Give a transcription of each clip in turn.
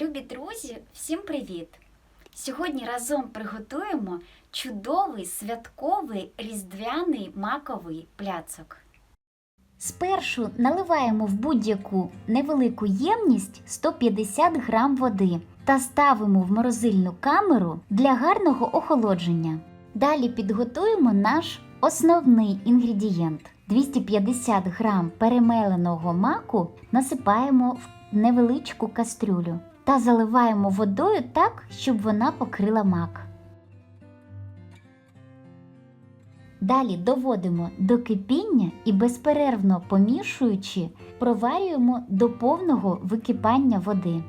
Любі друзі, всім привіт! Сьогодні разом приготуємо чудовий святковий різдвяний маковий пляцок. Спершу наливаємо в будь-яку невелику ємність 150 грам води та ставимо в морозильну камеру для гарного охолодження. Далі підготуємо наш основний інгредієнт. 250 грам перемеленого маку насипаємо в невеличку кастрюлю та заливаємо водою так, щоб вона покрила мак. Далі доводимо до кипіння і безперервно помішуючи, проварюємо до повного википання води.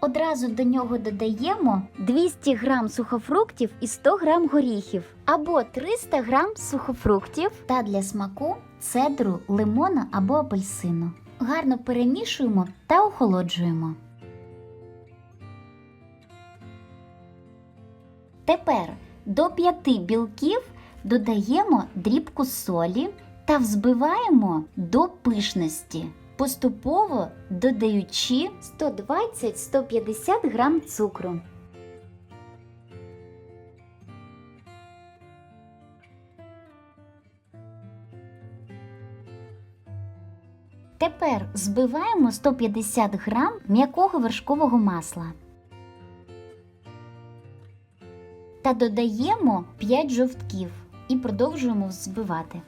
Одразу до нього додаємо 200 г сухофруктів і 100 г горіхів або 300 г сухофруктів та для смаку цедру лимона або апельсину. Гарно перемішуємо та охолоджуємо. Тепер до 5 білків додаємо дрібку солі та взбиваємо до пишності, поступово додаючи 120-150 грам цукру. Тепер збиваємо 150 грам м'якого вершкового масла. Та додаємо 5 жовтків і продовжуємо взбивати.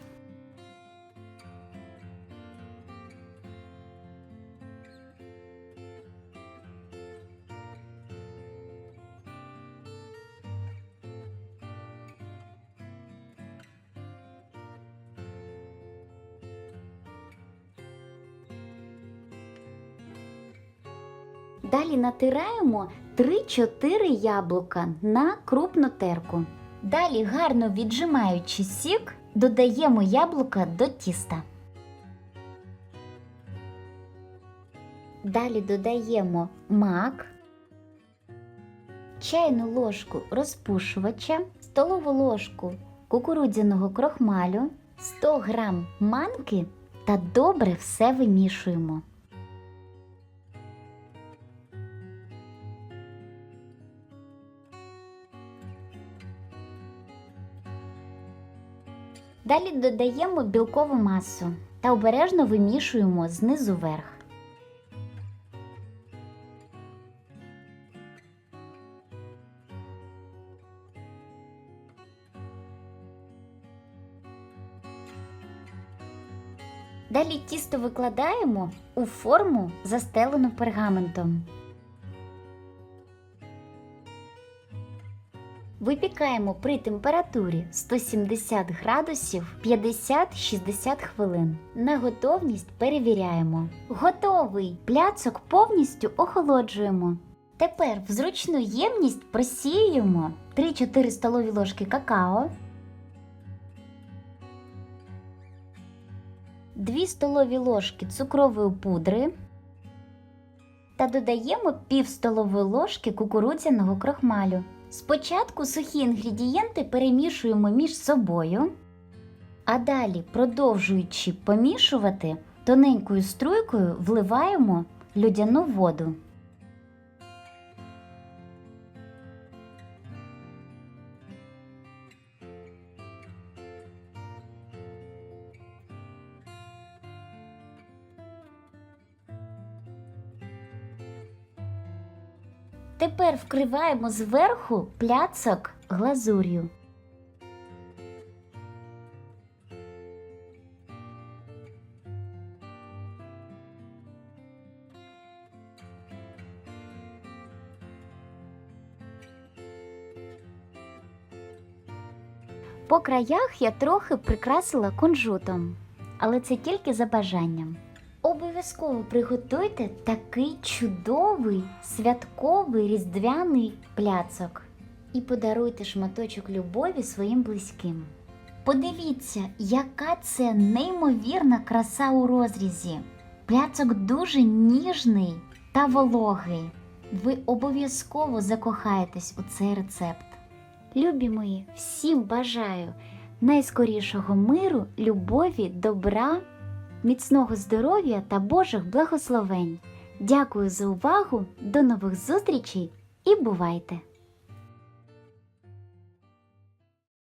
Далі натираємо 3-4 яблука на крупну терку. Далі, гарно віджимаючи сік, додаємо яблука до тіста. Далі додаємо мак, чайну ложку розпушувача, столову ложку кукурудзяного крохмалю, 100 г манки та добре все вимішуємо. Далі додаємо білкову масу та обережно вимішуємо знизу вверх. Далі тісто викладаємо у форму, застелену пергаментом. Випікаємо при температурі 170 градусів 50-60 хвилин. На готовність перевіряємо. Готовий! Пляцок повністю охолоджуємо. Тепер в зручну ємність просіюємо 3-4 столові ложки какао, 2 столові ложки цукрової пудри та додаємо пів столової ложки кукурудзяного крохмалю. Спочатку сухі інгредієнти перемішуємо між собою, а далі, продовжуючи помішувати, тоненькою струйкою вливаємо людяну воду. Тепер вкриваємо зверху пляцок глазур'ю. По краях я трохи прикрасила кунжутом, але це тільки за бажанням. Обов'язково приготуйте такий чудовий святковий різдвяний пляцок і подаруйте шматочок любові своїм близьким. Подивіться, яка це неймовірна краса у розрізі. Пляцок дуже ніжний та вологий. Ви обов'язково закохаєтесь у цей рецепт. Любі мої, всім бажаю найскорішого миру, любові, добра, міцного здоров'я та Божих благословень. Дякую за увагу, до нових зустрічей і бувайте!